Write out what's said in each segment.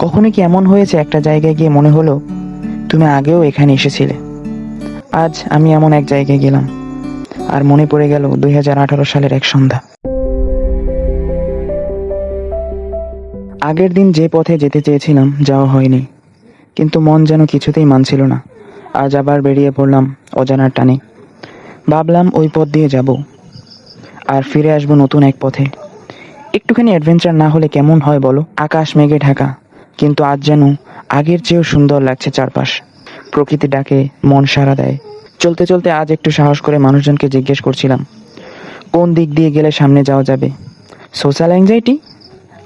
কখনো কি এমন হয়েছে একটা জায়গায় গিয়ে মনে হলো, তুমি আগেও এখানে এসেছিলে? আজ আমি এমন এক জায়গায় গেলাম। আর মনে পড়ে গেল দুই হাজার আঠারো সালের এক সন্ধ্যা। আগের দিন যে পথে যেতে চেয়েছিলাম যাওয়া হয়নি, কিন্তু মন যেন কিছুতেই মানছিল না। আজ আবার বেরিয়ে পড়লাম অজানার টানে। ভাবলাম ওই পথ দিয়ে যাব, আর ফিরে আসব নতুন এক পথে। একটুখানি অ্যাডভেঞ্চার না হলে কেমন হয় বলো? আকাশ মেঘে ঢাকা। কিন্তু আজ যেন আগের চেয়েও সুন্দর লাগছে চারপাশ। প্রকৃতি ডাকে, মন সাড়া দেয়। চলতে চলতে আজ একটু সাহস করে মানুষজনকে জিজ্ঞেস করছিলাম, কোন দিক দিয়ে গেলে সামনে যাওয়া যাবে? সোশ্যাল অ্যাংজাইটি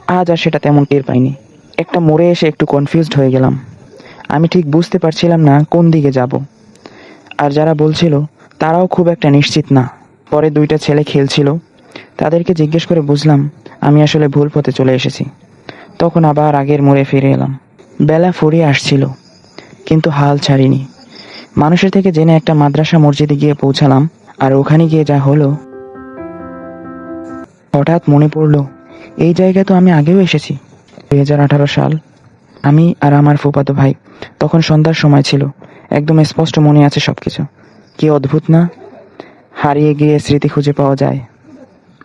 আজ আর সেটা তেমন টের পাইনি। একটা মোড়ে এসে একটু কনফিউজড হয়ে গেলাম। আমি ঠিক বুঝতে পারছিলাম না কোন দিকে যাব। আর যারা বলছিল, তারাও খুব একটা নিশ্চিত না। পরে দুইটা ছেলে খেলছিল। তাদেরকে জিজ্ঞেস করে বুঝলাম, আমি আসলে ভুল পথে চলে এসেছি। তখন আবার আগের মোড়ে ফিরে এলাম। বেলা ফুরিয়ে আসছিল, কিন্তু হাল ছাড়িনি। মানুষের থেকে জেনে একটা মাদ্রাসা মসজিদে গিয়ে পৌঁছালাম, আর ওখানে গিয়ে যা হলো, হঠাৎ মনে পড়ল, এই জায়গায় তো আমি আগেও এসেছি। দুই হাজার আঠারো সাল, আমি আর আমার ফুপাতো ভাই, তখন সন্ধ্যার সময় ছিল, একদম স্পষ্ট মনে আছে সবকিছু। কি অদ্ভুত না? হারিয়ে গিয়ে স্মৃতি খুঁজে পাওয়া যায়।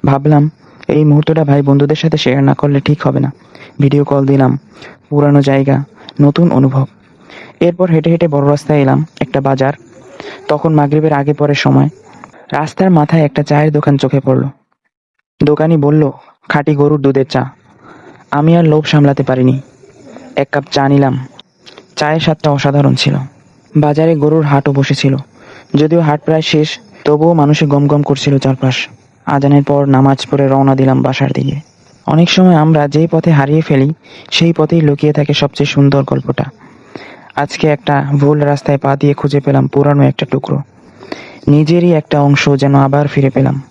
ভাবলাম এই মুহূর্তটা ভাই বন্ধুদের সাথে শেয়ার না করলে ঠিক হবে না। ভিডিও কল দিলাম, পুরানো জায়গা, নতুন অনুভব। এরপর হেঁটে হেঁটে বড় রাস্তায় এলাম, একটা বাজার। তখন মাগরিবের আগে পরের সময়। রাস্তার মাথায় একটা চায়ের দোকান চোখে পড়ল। দোকানি বলল, খাঁটি গরুর দুধের চা। আমি আর লোভ সামলাতে পারিনি। এক কাপ চা নিলাম। চায়ের স্বাদটা অসাধারণ ছিল। বাজারে গরুর হাটও বসেছিল। যদিও হাট প্রায় শেষ, তবুও মানুষে গম গম করছিল চারপাশ। আজানের পর নামাজ পড়ে রওনা দিলাম বাসার দিকে। অনেক সময় আমরা যেই পথে হারিয়ে ফেলি, সেই পথেই লুকিয়ে থাকে সবচেয়ে সুন্দর গল্পটা। আজকে একটা ভুল রাস্তায় পা দিয়ে খুঁজে পেলাম পুরানো একটা টুকরো। নিজেরই একটা অংশ যেন আবার ফিরে পেলাম।